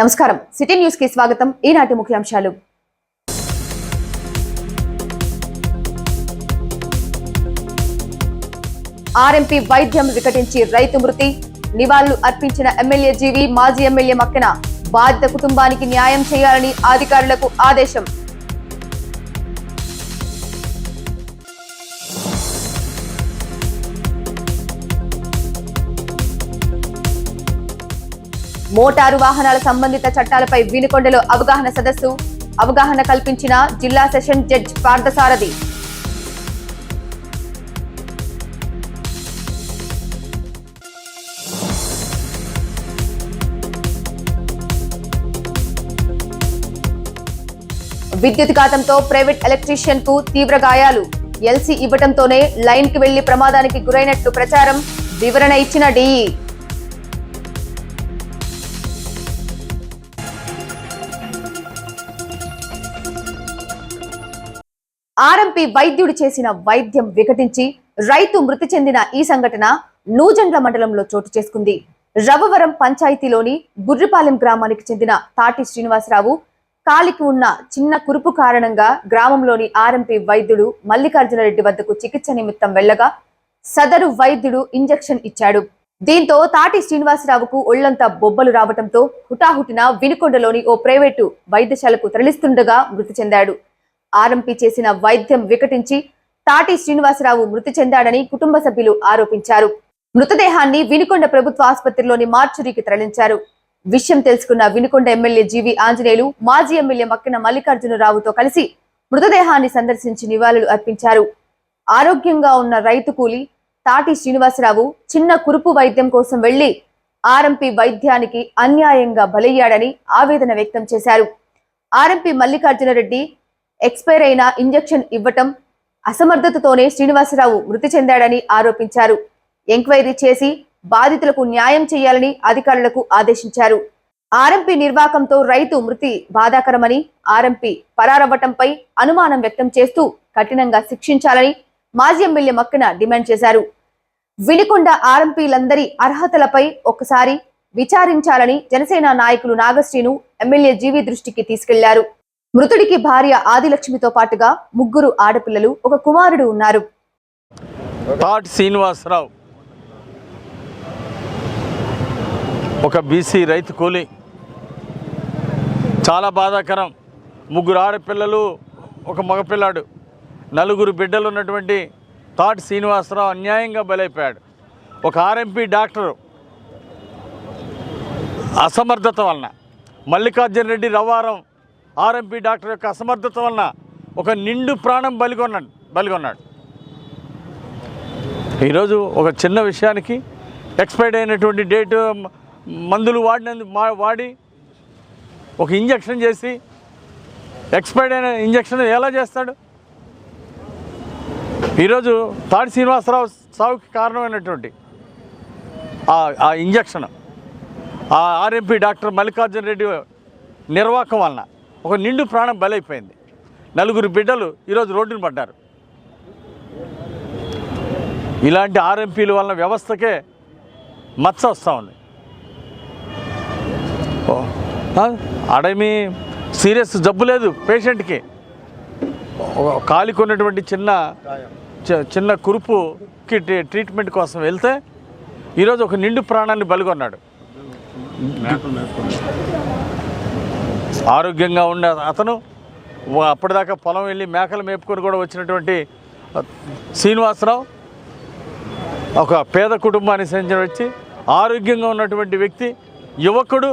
నమస్కారం. సిటీ న్యూస్కి స్వాగతం. ఈనాటి ముఖ్యాంశాలు. ఆర్ఎంపీ వైద్యం వికటించి రైతు మృతి. నివాళులు అర్పించిన ఎమ్మెల్యే జీవి మాజీ ఎమ్మెల్యే మక్కన. బాధిత కుటుంబానికి న్యాయం చేయాలని అధికారులకు ఆదేశం. మోటారు వాహనాల సంబంధిత చట్టాలపై వీనుకొండలో అవగాహన సదస్సు. అవగాహన కల్పించిన జిల్లా సెషన్ జడ్జ్ పార్థసారథి. విద్యుత్ ఘాతంతో ప్రైవేట్ ఎలక్ట్రీషియన్కు తీవ్ర గాయాలు. ఎల్సీ ఇవ్వటంతోనే లైన్కి వెళ్ళి ప్రమాదానికి గురైనట్లు ప్రచారం. వివరణ ఇచ్చిన డీఈ. ఆర్ఎంపీ వైద్యుడు చేసిన వైద్యం వికటించి రైతు మృతి చెందిన ఈ సంఘటన నూజండ్ల మండలంలో చోటు చేసుకుంది. రవవరం పంచాయతీలోని బుర్రిపాలెం గ్రామానికి చెందిన తాటి శ్రీనివాసరావు కాలికి ఉన్న చిన్న కురుపు కారణంగా గ్రామంలోని ఆర్ఎంపీ వైద్యుడు మల్లికార్జునరెడ్డి వద్దకు చికిత్స నిమిత్తం వెళ్ళగా సదరు వైద్యుడు ఇంజెక్షన్ ఇచ్చాడు. దీంతో తాటి శ్రీనివాసరావుకు ఒళ్ళంతా బొబ్బలు రావటంతో హుటాహుటిన వినుకొండలోని ఓ ప్రైవేటు వైద్యశాలకు తరలిస్తుండగా మృతి చెందాడు. ఆర్ఎంపీ చేసిన వైద్యం వికటించి తాటి శ్రీనివాసరావు మృతి చెందాడని కుటుంబ సభ్యులు ఆరోపించారు. మృతదేహాన్ని వినుకొండ ప్రభుత్వ ఆసుపత్రిలోని మార్చురీకి తరలించారు. విషయం తెలుసుకున్న వినుకొండ ఎమ్మెల్యే జీవి ఆంజనేయులు మాజీ ఎమ్మెల్యే మక్కిన మల్లికార్జునరావుతో కలిసి మృతదేహాన్ని సందర్శించి నివాళులు అర్పించారు. ఆరోగ్యంగా ఉన్న రైతు కూలి తాటి శ్రీనివాసరావు చిన్న కురుపు వైద్యం కోసం వెళ్ళి ఆర్ఎంపీ వైద్యానికి అన్యాయంగా బలయ్యాడని ఆవేదన వ్యక్తం చేశారు. ఆర్ఎంపీ మల్లికార్జునరెడ్డి ఎక్స్పైర్ అయిన ఇంజెక్షన్ ఇవ్వటం అసమర్థతతోనే శ్రీనివాసరావు మృతి చెందాడని ఆరోపించారు. ఎంక్వైరీ చేసి బాధితులకు న్యాయం చేయాలని అధికారులకు ఆదేశించారు. ఆర్ఎంపీ నిర్వాకంతో రైతు మృతి బాధాకరమని ఆర్ఎంపీ పరారవ్వటంపై అనుమానం వ్యక్తం చేస్తూ కఠినంగా శిక్షించాలని మాజీ ఎమ్మెల్యే మక్కన డిమాండ్ చేశారు. వినికొండ ఆర్ఎంపీలందరి అర్హతలపై ఒకసారి విచారించాలని జనసేన నాయకులు నాగశ్రీను ఎమ్మెల్యే జీవి దృష్టికి తీసుకెళ్ళారు. మృతుడికి భార్య ఆదిలక్ష్మితో పాటుగా ముగ్గురు ఆడపిల్లలు ఒక కుమారుడు ఉన్నారు. తాటి శ్రీనివాసరావు ఒక బీసీ రైతు కూలి. చాలా బాధాకరం. ముగ్గురు ఆడపిల్లలు ఒక మగపిల్లాడు. నలుగురు బిడ్డలు ఉన్నటువంటి తాటి శ్రీనివాసరావు అన్యాయంగా బలైపోయాడు. ఒక ఆర్ఎంపీ డాక్టరు. అసమర్థత వలన. మల్లికార్జున రెడ్డి రవ్వారం ఆర్ఎంపీ డాక్టర్ యొక్క అసమర్థత వలన ఒక నిండు ప్రాణం బలిగొన్నాడు బలిగొన్నాడు. ఈరోజు ఒక చిన్న విషయానికి ఎక్స్పైర్డ్ అయినటువంటి డేట్ మందులు వాడినందు మా- వాడి ఒక ఇంజక్షన్ చేసి ఎక్స్పైర్డ్ అయిన ఇంజక్షన్ ఎలా చేస్తాడు? ఈరోజు తాడి శ్రీనివాసరావు సావుకి కారణమైనటువంటి ఆ- ఆ ఇంజక్షన్ ఆ ఆర్ఎంపీ డాక్టర్ మల్లికార్జున రెడ్డి నిర్వాహకం వలన ఒక నిండు ప్రాణం బలైపోయింది. నలుగురు బిడ్డలు ఈరోజు రోడ్డును పడ్డారు. ఇలాంటి ఆర్ఎంపీల వలన వ్యవస్థకే మచ్చ వస్తూ ఉంది. అడమి సీరియస్ జబ్బు లేదు పేషెంట్కి. ఒక కాలికి ఉన్నటువంటి చిన్న చి- చిన్న కురుపుకి ట్రీట్మెంట్ కోసం వెళ్తే ఈరోజు ఒక నిండు ప్రాణాన్ని బలిగొన్నాడు. ఆరోగ్యంగా ఉండే అతను అప్పటిదాకా పొలం వెళ్ళి మేకలు మేపుకొని కూడా వచ్చినటువంటి శ్రీనివాసరావు ఒక పేద కుటుంబానికి సంబంధించిన వచ్చి ఆరోగ్యంగా ఉన్నటువంటి వ్యక్తి యువకుడు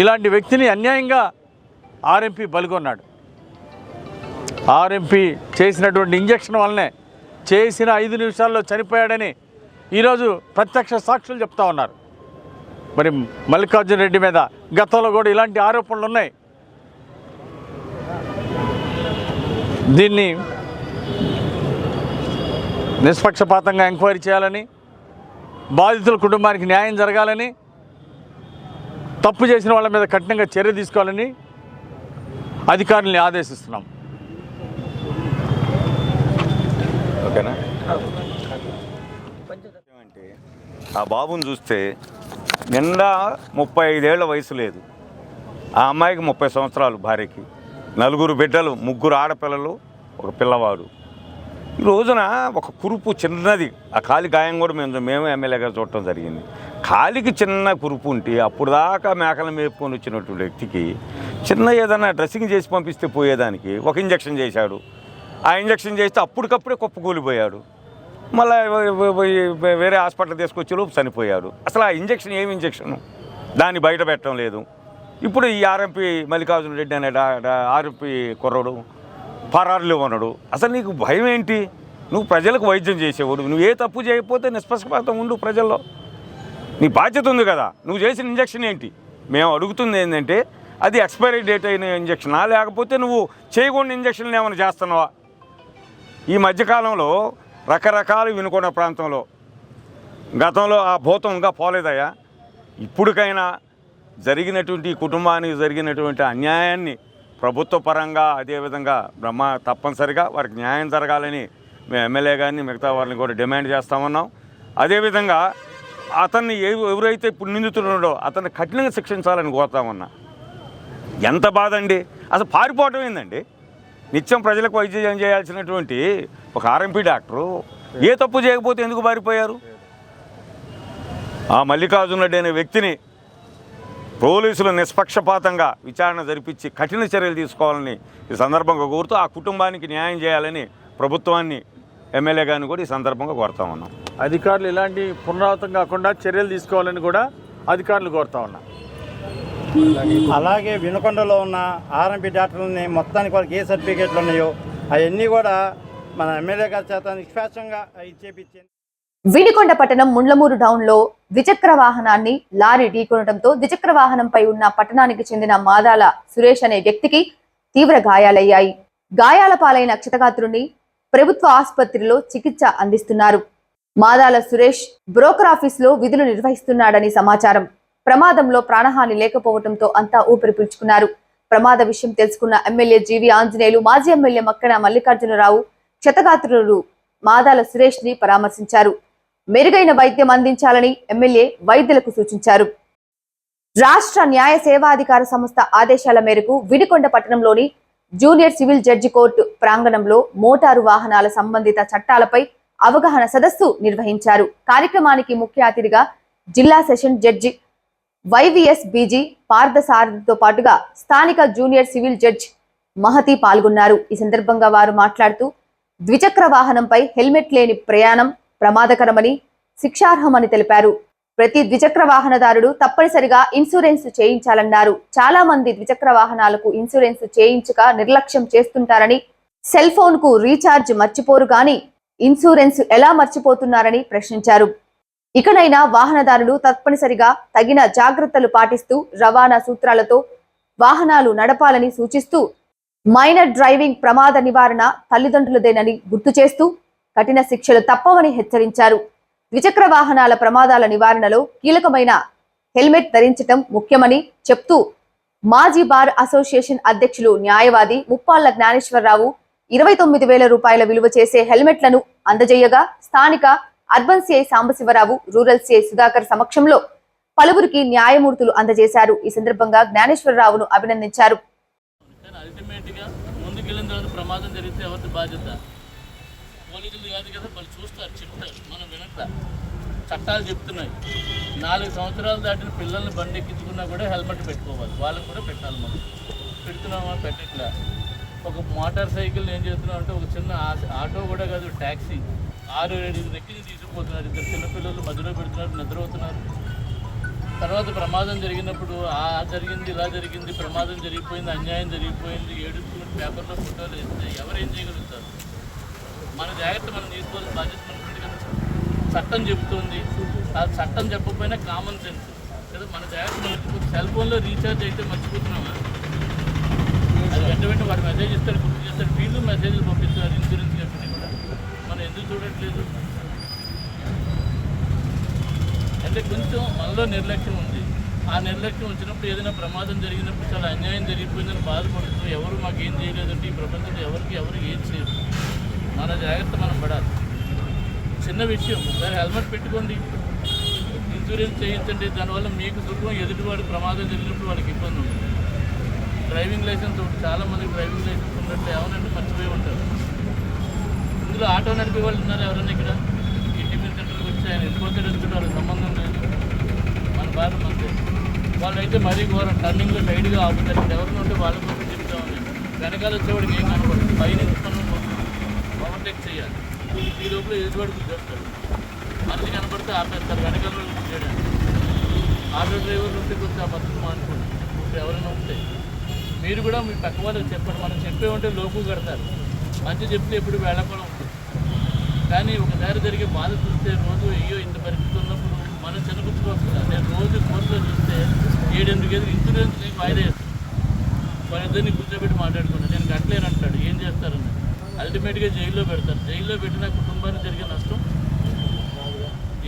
ఇలాంటి వ్యక్తిని అన్యాయంగా ఆర్ఎంపీ బలిగొన్నాడు. ఆర్ఎంపీ చేసినటువంటి ఇంజక్షన్ వల్లనే చేసిన ఐదు నిమిషాల్లో చనిపోయాడని ఈరోజు ప్రత్యక్ష సాక్షులు చెప్తా ఉన్నారు. మరి మల్లికార్జున రెడ్డి మీద గతంలో కూడా ఇలాంటి ఆరోపణలు ఉన్నాయి దీన్ని నిష్పక్షపాతంగా ఎంక్వైరీ చేయాలని బాధితుల కుటుంబానికి న్యాయం జరగాలని తప్పు చేసిన వాళ్ళ మీద కఠినంగా చర్య తీసుకోవాలని అధికారుల్ని ఆదేశిస్తున్నాం. ఓకేనా? అంటే ఆ బాబుని చూస్తే నిండా ముప్పై ఐదేళ్ళ వయసు లేదు. ఆ అమ్మాయికి ముప్పై సంవత్సరాలు భార్యకి. నలుగురు బిడ్డలు ముగ్గురు ఆడపిల్లలు ఒక పిల్లవాడు. ఈ రోజున ఒక కురుపు చిన్నది ఆ కాలి గాయం కూడా మేము మేము ఎమ్మెల్యేగా చూడటం జరిగింది. కాలికి చిన్న కురుపు ఉంటే అప్పుడు దాకా మేకలు మేపుకొని వచ్చినటువంటి వ్యక్తికి చిన్న ఏదైనా డ్రెస్సింగ్ చేసి పంపిస్తే పోయేదానికి ఒక ఇంజక్షన్ చేశాడు. ఆ ఇంజక్షన్ చేస్తే అప్పటికప్పుడే కుప్పకూలిపోయాడు మళ్ళీ వేరే హాస్పిటల్ తీసుకొచ్చి లోపు చనిపోయాడు. అసలు ఆ ఇంజక్షన్ ఏమి ఇంజక్షను? దాన్ని బయట పెట్టడం లేదు. ఇప్పుడు ఈ ఆర్ఎంపీ మల్లికార్జున రెడ్డి అనే ఆర్ఎంపీ కుర్రడు పరారులు ఉన్నాడు. అసలు నీకు భయం ఏంటి? నువ్వు ప్రజలకు వైద్యం చేసేవాడు. నువ్వు ఏ తప్పు చేయకపోతే నిష్పక్షపాతం ఉండు ప్రజల్లో. నీ బాధ్యత ఉంది కదా. నువ్వు చేసిన ఇంజక్షన్ ఏంటి? మేము అడుగుతుంది ఏంటంటే అది ఎక్స్పైరీ డేట్ అయిన ఇంజక్షనా. లేకపోతే నువ్వు చేయకుండా ఇంజక్షన్లు ఏమైనా చేస్తున్నావా? ఈ మధ్యకాలంలో రకరకాలు వినుకున్న ప్రాంతంలో గతంలో ఆ భూతం ఇంకా పోలేదయ్యా. ఇప్పటికైనా జరిగినటువంటి కుటుంబానికి జరిగినటువంటి అన్యాయాన్ని ప్రభుత్వ పరంగా అదేవిధంగా బ్రహ్మ తప్పనిసరిగా వారికి న్యాయం జరగాలని మేము ఎమ్మెల్యే గారిని మిగతా వారిని కూడా డిమాండ్ చేస్తామన్నాం అదేవిధంగా అతన్ని ఎవరైతే ఇప్పుడు నిందితున్నాడో అతన్ని కఠినంగా శిక్షించాలని కోరుతామన్నా ఎంత బాధ అండి అసలు పారిపోవటం ఏందండి? నిత్యం ప్రజలకు వైద్యం చేయాల్సినటువంటి ఒక ఆర్ఎంపీ డాక్టరు ఏ తప్పు చేయకపోతే ఎందుకు పారిపోయారు? ఆ మల్లికార్జున రెడ్డి అనే వ్యక్తిని పోలీసులు నిష్పక్షపాతంగా విచారణ జరిపించి కఠిన చర్యలు తీసుకోవాలని ఈ సందర్భంగా కోరుతూ ఆ కుటుంబానికి న్యాయం చేయాలని ప్రభుత్వాన్ని ఎమ్మెల్యే గారిని కూడా ఈ సందర్భంగా కోరుతా ఉన్నాం. అధికారులు ఇలాంటి పునరావృతం కాకుండా చర్యలు తీసుకోవాలని కూడా అధికారులు కోరుతా ఉన్నా అలాగే వినుకొండలో ఉన్న ఆర్ఎంపీ డాక్టర్లని మొత్తానికి వాళ్ళకి ఏ సర్టిఫికేట్లు ఉన్నాయో అవన్నీ కూడా మన ఎమ్మెల్యే గారి చేత నిష్పాక్షంగా ఇచ్చేపించింది వినికొండ పట్టణం ముండ్లమూరు డౌన్లో ద్విచక్ర వాహనాన్ని లారీ ఢీకొనడంతో ద్విచక్ర వాహనంపై ఉన్న పట్టణానికి చెందిన మాదాల సురేష్ అనే వ్యక్తికి తీవ్ర గాయాలయ్యాయి. గాయాల పాలైన క్షతగాత్రుని ప్రభుత్వ ఆసుపత్రిలో చికిత్స అందిస్తున్నారు. మాదాల సురేష్ బ్రోకర్ ఆఫీస్లో విధులు నిర్వహిస్తున్నాడని సమాచారం. ప్రమాదంలో ప్రాణహాని లేకపోవడంతో అంతా ఊపిరి పీల్చుకున్నారు. ప్రమాద విషయం తెలుసుకున్న ఎమ్మెల్యే జీవి ఆంజనేయులు మాజీ ఎమ్మెల్యే మక్కన మల్లికార్జునరావు క్షతగాత్రులు మాదాల సురేష్ని పరామర్శించారు. మెరుగైన వైద్యం అందించాలని ఎమ్మెల్యే వైద్యులకు సూచించారు. రాష్ట్ర న్యాయ సేవాధికార సంస్థ ఆదేశాల మేరకు వినుకొండ పట్టణంలోని జూనియర్ సివిల్ జడ్జి కోర్టు ప్రాంగణంలో మోటారు వాహనాల సంబంధిత చట్టాలపై అవగాహన సదస్సు నిర్వహించారు. కార్యక్రమానికి ముఖ్య అతిథిగా జిల్లా సెషన్ జడ్జి వైవిఎస్ బీజీ పార్థసారథితో పాటుగా స్థానిక జూనియర్ సివిల్ జడ్జ్ మహతి పాల్గొన్నారు. ఈ సందర్భంగా వారు మాట్లాడుతూ ద్విచక్ర వాహనంపై హెల్మెట్ లేని ప్రయాణం ప్రమాదకరమని శిక్షార్హమని తెలిపారు. ప్రతి ద్విచక్ర వాహనదారుడు తప్పనిసరిగా ఇన్సూరెన్స్ చేయించాలన్నారు. చాలా మంది ద్విచక్ర వాహనాలకు ఇన్సూరెన్స్ చేయించక నిర్లక్ష్యం చేస్తుంటారని సెల్ ఫోన్కు రీఛార్జ్ మర్చిపోరు గాని ఇన్సూరెన్స్ ఎలా మర్చిపోతున్నారని ప్రశ్నించారు. ఇకనైనా వాహనదారులు తప్పనిసరిగా తగిన జాగ్రత్తలు పాటిస్తూ రవాణా సూత్రాలతో వాహనాలు నడపాలని సూచిస్తూ మైనర్ డ్రైవింగ్ ప్రమాద నివారణ తల్లిదండ్రులదేనని గుర్తు చేస్తూ కఠిన శిక్షలు తప్పవని హెచ్చరించారు. ద్విచక్ర వాహనాల ప్రమాదాల నివారణలో కీలకమైన హెల్మెట్ ధరించటం ముఖ్యమని చెప్తూ మాజీ బార్ అసోసియేషన్ అధ్యక్షులు న్యాయవాది ముప్పాళ్ళ జ్ఞానేశ్వరరావు ఇరవై తొమ్మిది వేల రూపాయల విలువ చేసే హెల్మెట్లను అందజేయగా స్థానిక urban CI Sambasivarao rural CI Sudhakar సమక్షంలో పలువురికి న్యాయమూర్తులు అందజేశారు. ఈ సందర్భంగా జ్ఞానేశ్వరరావును అభినందించారు. ముందుకెళ్ళిన తర్వాత ప్రమాదం జరిగితే ఎవరి బాధ్యత? చట్టాలు చెప్తున్నాయి. నాలుగు సంవత్సరాలు దాటిన పిల్లల్ని బండి ఎక్కించుకున్నా కూడా హెల్మెట్ పెట్టుకోవాలి. వాళ్ళకి కూడా పెట్టాలి మనం. పెడుతున్నామా? పెట్టట్లా. ఒక మోటార్ సైకిల్ ఏం చేస్తున్నాం అంటే ఒక చిన్న ఆటో కూడా కాదు ట్యాక్సీ ఆరు ఏడు ఎక్కించి తీసుకుపోతున్నారు. ఇద్దరు చిన్నపిల్లలు మధ్యలో పెడుతున్నారు నిద్రపోతున్నారు. తర్వాత ప్రమాదం జరిగినప్పుడు ఆ జరిగింది ఇలా జరిగింది ప్రమాదం జరిగిపోయింది అన్యాయం జరిగిపోయింది ఏడుస్తున్న పేపర్లో ఫోటోలు వేస్తే ఎవరు ఏం చేయగలుగుతారు? మన జాగ్రత్త మనం తీసుకోవాల్సిన బాధ్యత చట్టం చెబుతుంది. ఆ చట్టం చెప్పకపోయినా కామన్ సెన్స్ కదా మన జాగ్రత్త మర్చిపోతుంది సెల్ ఫోన్లో రీఛార్జ్ అయితే మర్చిపోతున్నామా? అది వెంట వెంట వాడు మెసేజ్ ఇస్తాడు గుర్తు చేస్తాడు. వీళ్ళు మెసేజ్లు పంపిస్తున్నారు ఇన్సూరెన్స్ కంపెనీ కూడా. మనం ఎందుకు చూడట్లేదు? అంటే కొంచెం మనలో నిర్లక్ష్యం ఉంది. ఆ నిర్లక్ష్యం వచ్చినప్పుడు ఏదైనా ప్రమాదం జరిగినప్పుడు చాలా అన్యాయం జరిగిపోయిందని బాధపడుతూ ఎవరు మాకేం చేయలేదంటే ఈ ప్రపంచంలో ఎవరికి ఎవరు ఏం చేయరు. మన జాగ్రత్త మనం పడాలి. చిన్న విషయం. దాని హెల్మెట్ పెట్టుకోండి. ఇన్సూరెన్స్ చేయించండి. దానివల్ల మీకు సుఖం ఎదుటివాడికి ప్రమాదం జరిగినప్పుడు వాళ్ళకి ఇబ్బంది ఉంటుంది డ్రైవింగ్ లైసెన్స్ ఒకటి. చాలా మంది డ్రైవింగ్ లైసెన్స్ ఉన్నట్టు ఎవరంటే మర్చిపోయి ఉంటారు. ఇందులో ఆటో నడిపే వాళ్ళు ఉన్నారు ఎవరైనా ఇక్కడ? ఈ టిఫిన్ సెంటర్కి వచ్చి ఆయన వెళ్ళిపోతాడు ఎందుకంటే వాళ్ళకి సంబంధం లేదు. మన భారత మంది వాళ్ళైతే మరీ ఘోరం. టర్నింగ్లో సైడ్గా ఆపుతారు. ఎవరిని ఎవరైనా ఉంటే వాళ్ళ కోసం చెప్తా ఉన్నాయి వెనకాల వచ్చేవాడికి ఏం కనపడదు. పైనుంచి మనం ఓవర్టేక్ చేయాలి. ఈ లోపల ఎదురువాడికి చేస్తాడు? మనిషి కనపడితే ఆపేస్తారు వెనకాల వాళ్ళు చేయడానికి ఆటో డ్రైవర్లు ఉంటే కొంచెం ఆ బతుకు మానుకోండి. ఇప్పుడు ఎవరైనా ఉంటే. మీరు కూడా మీ పక్క వాళ్ళకి చెప్పండి. మనం చెప్పే ఉంటే లోపు కడతారు. మంచి చెప్తే ఎప్పుడు వెళ్ళకుండా ఉంటుంది కానీ ఒకసారి జరిగే బాధ చూస్తే రోజు అయ్యో ఇంత పరిస్థితి ఉన్నప్పుడు మనం చిన్నపుచ్చుకోకుండా నేను రోజు కోర్టులో చూస్తే ఏడెనిమిది గేదెలు ఇన్సూరెన్స్ లేక వాయిదా వేస్తాను వాళ్ళిద్దరిని కూర్చోబెట్టి మాట్లాడుకున్నాను నేను కట్టలేను అంటాడు ఏం చేస్తారని. అల్టిమేట్గా జైల్లో పెడతారు. జైల్లో పెట్టిన కుటుంబానికి జరిగే నష్టం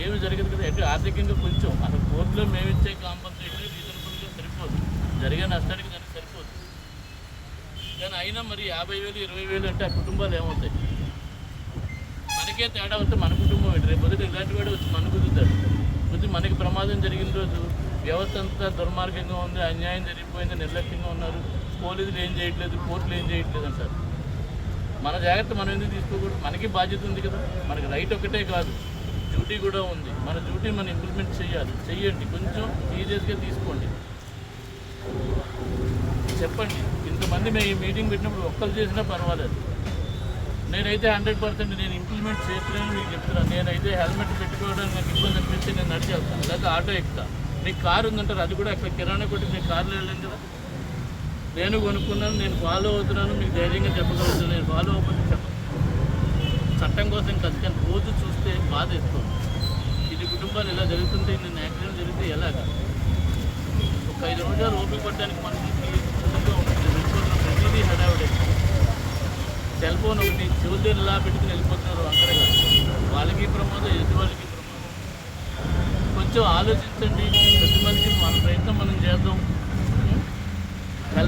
ఏమి జరగదు కదా. అంటే ఆర్థికంగా కొంచెం అసలు కోర్టులో మేము ఇచ్చే కాంపన్సేషన్ రీజనబుల్గా సరిపోదు. జరిగే నష్టానికి దానికి సరిపోదు. కానీ అయినా మరి యాభై వేలు ఇరవై వేలు అంటే ఆ కుటుంబాలు ఏమవుతాయి? మనకే తేడా వస్తే మన కుటుంబం ఏంటి? రేపు పొద్దుట ఇలాంటి వాడు వచ్చి మన కుదురుతాడు. కొద్ది మనకి ప్రమాదం జరిగిన రోజు వ్యవస్థ అంతా దుర్మార్గంగా ఉంది అన్యాయం జరిగిపోయింది నిర్లక్ష్యంగా ఉన్నారు. పోలీసులు ఏం చేయట్లేదు కోర్టులు ఏం చేయట్లేదు అంటారు. మన జాగ్రత్త మనం ఎందుకు తీసుకోకూడదు? మనకి బాధ్యత ఉంది కదా. మనకి రైట్ ఒకటే కాదు. డ్యూటీ కూడా ఉంది. మన డ్యూటీ మనం ఇంప్లిమెంట్ చేయాలి. చెయ్యండి. కొంచెం సీరియస్గా తీసుకోండి. చెప్పండి. ఇంతమంది మేము ఈ మీటింగ్ పెట్టినప్పుడు ఒక్కరు చేసినా పర్వాలేదు. నేనైతే హండ్రెడ్ పర్సెంట్ నేను ఇంప్లిమెంట్ చేయట్లేని మీకు చెప్తున్నాను నేనైతే హెల్మెట్ పెట్టుకోవడానికి నాకు ఇబ్బంది అనిపిస్తే నేను నడిచి వెళ్తాను ఆటో ఎక్కుతా. మీకు కారు ఉందంటారు అది కూడా అక్కడ కిరాణా కొట్టి మీకు కార్లో వెళ్ళాను కదా. నేను కొనుక్కున్నాను నేను ఫాలో అవుతున్నాను మీకు ధైర్యంగా చెప్పగలుగుతాను నేను ఫాలో అవ్వకపోతే చెప్పను. చట్టం కోసం కాదు రోజు చూస్తే బాధ వేస్తుంది ఇది కుటుంబాలు ఇలా జరుగుతుంటే నేను యాక్సిడెంట్ జరిగితే ఎలాగా? ఒక ఐదు రోజులు ఓపిక పడడానికి మనిషికి ఉంటుంది వెళ్ళిపోతున్న ప్రతిదీ హడావిడే. సెల్ ఫోన్ ఒకటి చెవులు ఇలా పెట్టుకుని వెళ్ళిపోతున్నారు అక్కడగా వాళ్ళకి ప్రమాదం ఎదుటి వాళ్ళకి ప్రమాదం. కొంచెం ఆలోచించండి ప్రతి మనిషి మన ప్రయత్నం మనం చేద్దాం.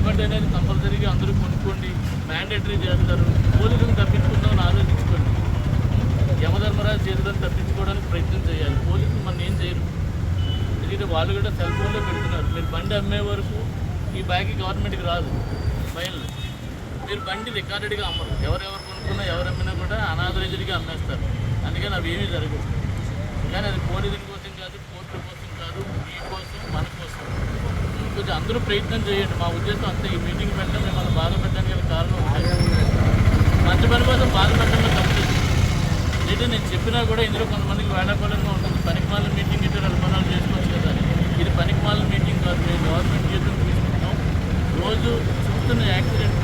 హెల్మెట్ అనేది కంపల్సరీగా అందరూ కొనుక్కోండి. మ్యాండేటరీ చేస్తారు పోలీసులు తప్పించుకుందామని ఆలోచించుకోండి. యమధర్మరాజు చేతులను తప్పించుకోవడానికి ప్రయత్నం చేయాలి. పోలీసులు మన ఏం చేయరు. ఎందుకంటే వాళ్ళు కూడా సెల్ ఫోన్లో పెడుతున్నారు. మీరు బండి అమ్మే వరకు ఈ బ్యాగ్ గవర్నమెంట్కి రాదు. ఫైనల్ మీరు బండి రికార్డెడ్గా అమ్మరు. ఎవరెవరు కొనుక్కున్నా ఎవరు అమ్మినా కూడా అనాథరైజ్డ్గా అమ్మేస్తారు. అందుకని అవి ఏమీ జరగవు. కానీ అది పోలీసులు కోసం కాదు కోర్టుల కోసం కాదు మీ కోసం మన కోసం కొంచెం అందరూ ప్రయత్నం చేయండి. మా ఉద్దేశం అంతే. ఈ మీటింగ్ పెట్టడం మిమ్మల్ని బాధపెట్టడానికి గల కారణం మంచి పని కోసం బాధ పెట్టడంలో తప్పు. ఏంటంటే నేను చెప్పినా కూడా ఇందులో కొంతమందికి వేళాకోళంగా ఉంటుంది. పనికిమాల మీటింగ్ ఇటు రల్పనాలు చేసుకోవచ్చు కదా. ఇది పనికిమాల మీటింగ్ కాదు. మేము గవర్నమెంట్ జీతం తీసుకుంటాం రోజు చూస్తున్న యాక్సిడెంట్.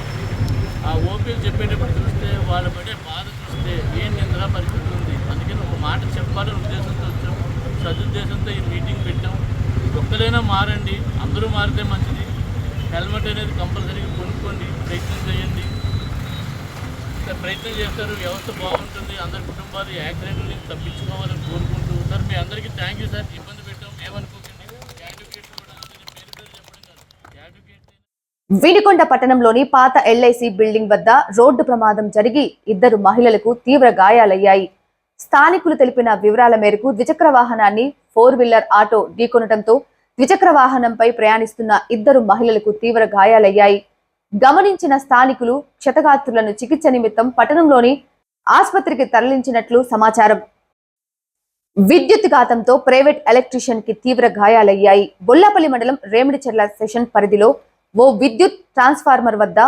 ఆ ఓపీలు చెప్పేటప్పుడు చూస్తే వాళ్ళు పడే బాధ చూస్తే ఏం నిందరా పరిస్థితి ఉంది. అందుకని ఒక మాట చెప్పాలని ఉద్దేశంతో వచ్చాం. సదుద్దేశంతో ఈ మీటింగ్ పెట్టాం. ఒక్కరైనా మారండి అందరూ మారితే మంచిది. హెల్మెట్ అనేది కంపల్సరీగా కొనుక్కోండి ప్రయత్నం చేయండి. ప్రయత్నం చేస్తారు వ్యవస్థ బాగుంటుంది అందరి కుటుంబాలు యాక్సిడెంట్ నుంచి తప్పించుకోవాలని కోరుకుంటూ సార్ మీ అందరికీ థ్యాంక్ యూ సార్ ఇబ్బంది పెట్టాం ఏమనుకోకండి. యాడ్వకేట్ కూడా పేరు పేరు చెప్పడం కాదు. యాడ్వకేట్ వీడికొండ పట్టణంలోని పాత ఎల్ఐసి బిల్డింగ్ వద్ద రోడ్డు ప్రమాదం జరిగి ఇద్దరు మహిళలకు తీవ్ర గాయాలయ్యాయి. స్థానికులు తెలిపిన వివరాల మేరకు ద్విచక్ర వాహనాన్ని ఫోర్ వీలర్ ఆటో ఢీకొనడంతో ద్విచక్ర వాహనంపై ప్రయాణిస్తున్న ఇద్దరు మహిళలకు తీవ్ర గాయాలయ్యాయి. గమనించిన స్థానికులు క్షతగాత్రులను చికిత్స నిమిత్తం పట్టణంలోని ఆసుపత్రికి తరలించినట్లు సమాచారం. విద్యుత్ ఘాతంతో ప్రైవేట్ ఎలక్ట్రీషియన్కి తీవ్ర గాయాలయ్యాయి. బొల్లాపల్లి మండలం రేమిడిచెర్ల సెషన్ పరిధిలో ఓ విద్యుత్ ట్రాన్స్ఫార్మర్ వద్ద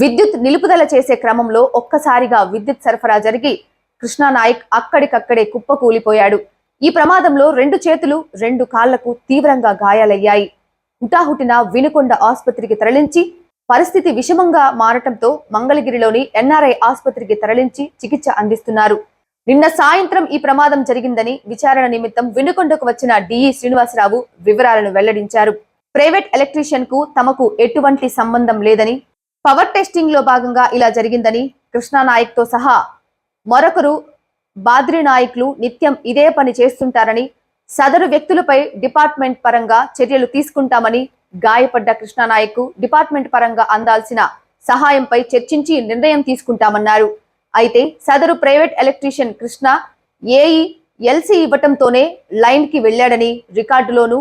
విద్యుత్ నిలుపుదల చేసే క్రమంలో ఒక్కసారిగా విద్యుత్ సరఫరా జరిగి కృష్ణానాయక్ అక్కడికక్కడే కుప్పకూలిపోయాడు. ఈ ప్రమాదంలో రెండు చేతులు రెండు కాళ్ళకు తీవ్రంగా గాయాలయ్యాయి. హుటాహుటిన వినుకొండ ఆసుపత్రికి తరలించి పరిస్థితి విషమంగా మారటంతో మంగళగిరిలోని ఎన్ఆర్ఐ ఆసుపత్రికి తరలించి చికిత్స అందిస్తున్నారు. నిన్న సాయంత్రం ఈ ప్రమాదం జరిగిందని విచారణ నిమిత్తం వినుకొండకు వచ్చిన డిఈ శ్రీనివాసరావు వివరాలను వెల్లడించారు. ప్రైవేట్ ఎలక్ట్రీషియన్కు తమకు ఎటువంటి సంబంధం లేదని పవర్ టెస్టింగ్లో భాగంగా ఇలా జరిగిందని కృష్ణానాయక్తో సహా మరొకరు బాద్రి నాయకులు నిత్యం ఇదే పని చేస్తుంటారని సదరు వ్యక్తులపై డిపార్ట్మెంట్ పరంగా చర్యలు తీసుకుంటామని గాయపడ్డ కృష్ణానాయక్ డిపార్ట్మెంట్ పరంగా అందాల్సిన సహాయంపై చర్చించి నిర్ణయం తీసుకుంటామన్నారు. అయితే సదరు private electrician Krishna AE LC ఇవ్వటంతోనే లైన్కి వెళ్ళాడని రికార్డులోను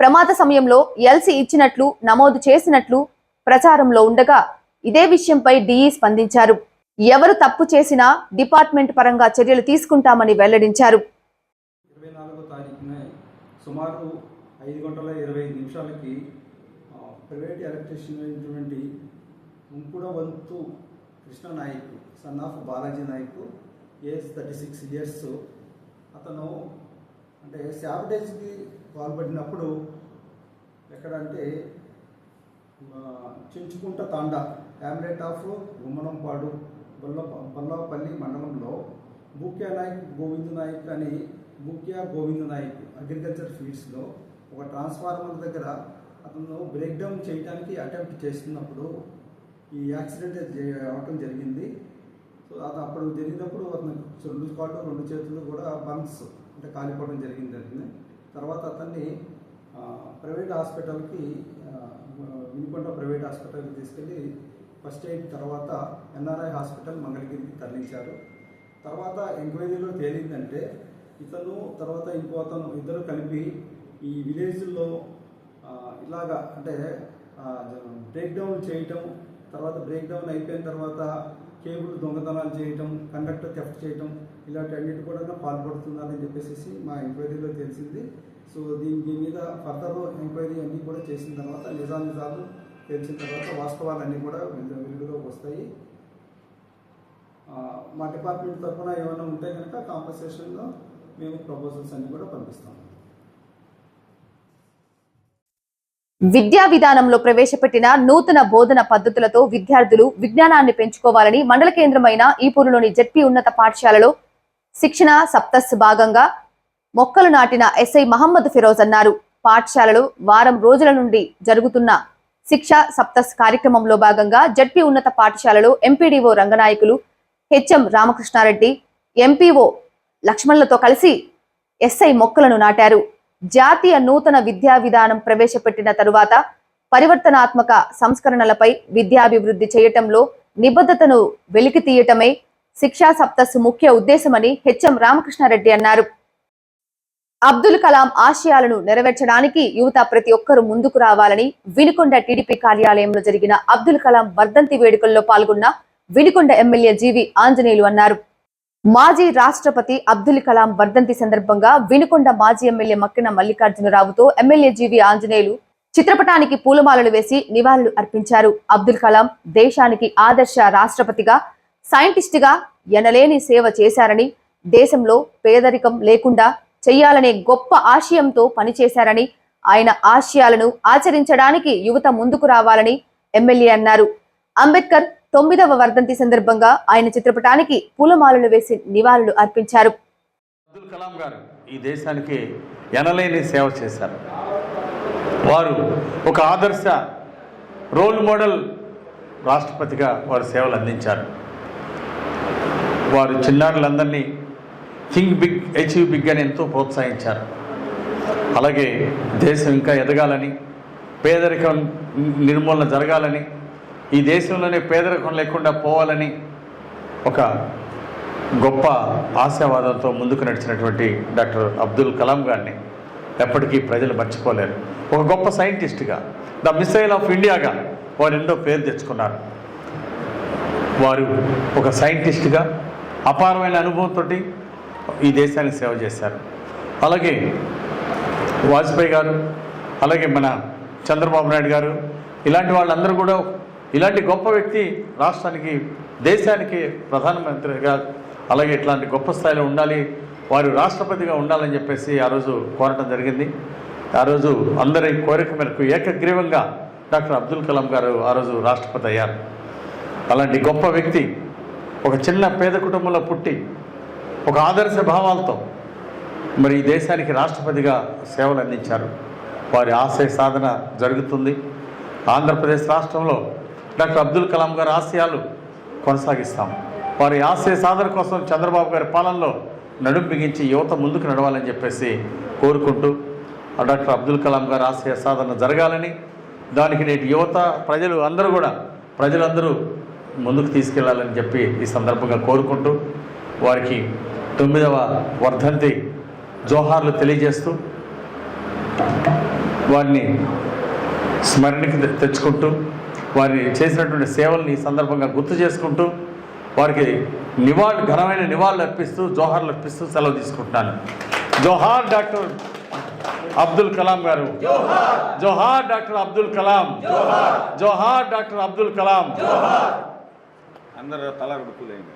ప్రమాద సమయంలో ఎల్సీ ఇచ్చినట్లు నమోదు చేసినట్లు ప్రచారంలో ఉండగా ఇదే విషయంపై డిఈ స్పందించారు. ఎవరు తప్పు చేసినా డిపార్ట్మెంట్ పరంగా చర్యలు తీసుకుంటామని వెల్లడించారు. ఇరవై తారీఖున సుమారు ఐదు గంటల ఇరవై ఐదు నిమిషాలకి ప్రైవేట్ ఎలక్ట్రీషియన్ అయినటువంటి ఉంపుడ వంతు Krishna Nayak son of Balaji Nayak age thirty six years అతను అంటే శాబటేజ్కి పాల్పడినప్పుడు ఎక్కడంటే ఆ, చించుకుంట తాండా హ్యామ్లెట్ ఆఫ్ గుమ్మనంపాడు బొల్ల బొల్లపల్లి మండలంలో బూక్యా నాయక్ గోవింద్ నాయక్ అని బూక్యా గోవింద్ నాయక్ అగ్రికల్చర్ ఫీల్డ్స్లో ఒక ట్రాన్స్ఫార్మర్ దగ్గర అతను బ్రేక్ డౌన్ చేయడానికి అటెంప్ట్ చేస్తున్నప్పుడు ఈ యాక్సిడెంట్ అవ్వటం అవటం జరిగింది. సో అది అప్పుడు జరిగినప్పుడు అతను రెండు కాళ్ళు రెండు చేతులు కూడా బన్స్ అంటే కాలిపోవడం జరిగింది జరిగింది తర్వాత అతన్ని ప్రైవేట్ హాస్పిటల్కి ఆ, వినుకొండ ప్రైవేట్ హాస్పిటల్కి తీసుకెళ్ళి ఫస్ట్ ఎయిడ్ తర్వాత ఎన్ఆర్ఐ హాస్పిటల్ మంగళగిరికి తరలించారు. తర్వాత ఎంక్వైరీలో తేలిందంటే ఇతను తర్వాత ఇంకో అతను ఇద్దరు కలిపి ఈ విలేజ్లో ఇలాగా అంటే బ్రేక్ డౌన్ చేయటం తర్వాత బ్రేక్ డౌన్ అయిపోయిన తర్వాత కేబుల్ దొంగతనాలు చేయటం కండక్టర్ థెఫ్ట్ చేయటం ఇలాంటి అన్నిటి కూడా పాల్పడుతున్నారని చెప్పేసి మా ఎంక్వైరీలో తెలిసింది. సో దీని మీద ఫర్దర్ ఎంక్వైరీ అన్నీ కూడా చేసిన తర్వాత నిజా నిజాలు తెలిసిన తర్వాత వాస్తవాలన్నీ కూడా వెలుగులోకి వస్తాయి. మా డిపార్ట్మెంట్ తరఫున ఏమైనా ఉంటే కనుక కాంపన్సేషన్లో మేము ప్రపోజల్స్ అన్నీ కూడా పంపిస్తాం విద్యా విధానంలో ప్రవేశపెట్టిన నూతన బోధన పద్ధతులతో విద్యార్థులు విజ్ఞానాన్ని పెంచుకోవాలని మండల కేంద్రమైన ఈపూరులోని జడ్పీ ఉన్నత పాఠశాలలో శిక్షణ సప్తస్ భాగంగా మొక్కలు నాటిన ఎస్ఐ మహమ్మద్ ఫిరోజ్ అన్నారు. పాఠశాలలో వారం రోజుల నుండి జరుగుతున్న శిక్ష సప్తస్ కార్యక్రమంలో భాగంగా జడ్పీ ఉన్నత పాఠశాలలో MPDO Ranganayakulu HM Ramakrishnareddy MPO లక్ష్మణులతో కలిసి ఎస్ఐ మొక్కలను నాటారు. జాతీయ నూతన విద్యా విధానం ప్రవేశపెట్టిన తరువాత పరివర్తనాత్మక సంస్కరణలపై విద్యాభివృద్ధి చేయటంలో నిబద్ధతను వెలికి తీయటమే శిక్షా సప్తస్సు ముఖ్య ఉద్దేశమని హెచ్ఎం రామకృష్ణారెడ్డి అన్నారు. అబ్దుల్ కలాం ఆశయాలను నెరవేర్చడానికి యువత ప్రతి ఒక్కరూ ముందుకు రావాలని వినుకొండ టీడీపీ కార్యాలయంలో జరిగిన అబ్దుల్ కలాం వర్ధంతి వేడుకల్లో పాల్గొన్న వినుకొండ ఎమ్మెల్యే జీవి ఆంజనేయులు అన్నారు. మాజీ రాష్ట్రపతి అబ్దుల్ కలాం వర్ధంతి సందర్భంగా వినుకొండ మాజీ ఎమ్మెల్యే మక్కిన మల్లికార్జునరావుతో ఎమ్మెల్యే జీవి ఆంజనేయులు చిత్రపటానికి పూలమాలలు వేసి నివాళులు అర్పించారు. అబ్దుల్ కలాం దేశానికి ఆదర్శ రాష్ట్రపతిగా సైంటిస్టుగా ఎనలేని సేవ చేశారని దేశంలో పేదరికం లేకుండా చెయ్యాలనే గొప్ప ఆశయంతో పనిచేశారని ఆయన ఆశయాలను ఆచరించడానికి యువత ముందుకు రావాలని ఎమ్మెల్యే అన్నారు. అంబేద్కర్ తొమ్మిదవ వర్ధంతి సందర్భంగా ఆయన చిత్రపటానికి పూలమాలలు వేసి నివాళులు అర్పించారు. అబ్దుల్ కలాం గారు ఈ దేశానికి ఎనలేని సేవ చేశారు. వారు ఒక ఆదర్శ రోల్ మోడల్ రాష్ట్రపతిగా వారు సేవలు అందించారు. వారు చిన్నారులందరినీ థింక్ బిగ్ అచీవ్ బిగ్ అని ఎంతో ప్రోత్సహించారు. అలాగే దేశం ఇంకా ఎదగాలని పేదరికం నిర్మూలన జరగాలని ఈ దేశంలోనే పేదరికం లేకుండా పోవాలని ఒక గొప్ప ఆశావాదంతో ముందుకు నడిచినటువంటి డాక్టర్ అబ్దుల్ కలాం గారిని ఎప్పటికీ ప్రజలు మర్చిపోలేరు. ఒక గొప్ప సైంటిస్ట్గా ద మిసైల్ ఆఫ్ ఇండియాగా వారు ఎంతో పేరు తెచ్చుకున్నారు. వారు ఒక సైంటిస్ట్గా అపారమైన అనుభవంతో ఈ దేశానికి సేవ చేశారు. అలాగే వాజ్పేయి గారు అలాగే మన చంద్రబాబు నాయుడు గారు ఇలాంటి వాళ్ళందరూ కూడా ఇలాంటి గొప్ప వ్యక్తి రాష్ట్రానికి దేశానికి ప్రధానమంత్రిగా అలాగే ఇట్లాంటి గొప్ప స్థాయిలో ఉండాలి వారు రాష్ట్రపతిగా ఉండాలని చెప్పేసి ఆ రోజు కోరటం జరిగింది. ఆ రోజు అందరి కోరిక మేరకు ఏకగ్రీవంగా డాక్టర్ అబ్దుల్ కలాం గారు ఆ రోజు రాష్ట్రపతి అయ్యారు. అలాంటి గొప్ప వ్యక్తి ఒక చిన్న పేద కుటుంబంలో పుట్టి ఒక ఆదర్శ భావాలతో మరి ఈ దేశానికి రాష్ట్రపతిగా సేవలు అందించారు. వారి ఆశయ సాధన జరుగుతుంది. ఆంధ్రప్రదేశ్ రాష్ట్రంలో డాక్టర్ అబ్దుల్ కలాం గారి ఆశయాలు కొనసాగిస్తాం. వారి ఆశయ సాధన కోసం చంద్రబాబు గారి పాలనలో నడుం బిగించి యువత ముందుకు నడవాలని చెప్పేసి కోరుకుంటూ డాక్టర్ అబ్దుల్ కలాం గారి ఆశయ సాధన జరగాలని దానికి నేటి యువత ప్రజలు అందరూ కూడా ప్రజలందరూ ముందుకు తీసుకెళ్ళాలని చెప్పి ఈ సందర్భంగా కోరుకుంటూ వారికి తొమ్మిదవ వర్ధంతి జోహార్లు తెలియజేస్తూ వారిని స్మరణకి తెచ్చుకుంటూ వారి చేసినటువంటి సేవల్ని ఈ సందర్భంగా గుర్తు చేసుకుంటూ వారికి నివాళి ఘనమైన నివాళులు అర్పిస్తూ జోహార్లు అర్పిస్తూ సెలవు తీసుకుంటున్నాను. జోహార్ డాక్టర్ అబ్దుల్ కలాం గారు. జోహార్ డాక్టర్ అబ్దుల్ కలాం. జోహార్. డాక్టర్ అబ్దుల్ కలాం. అందరూ తల రుడుకులేండి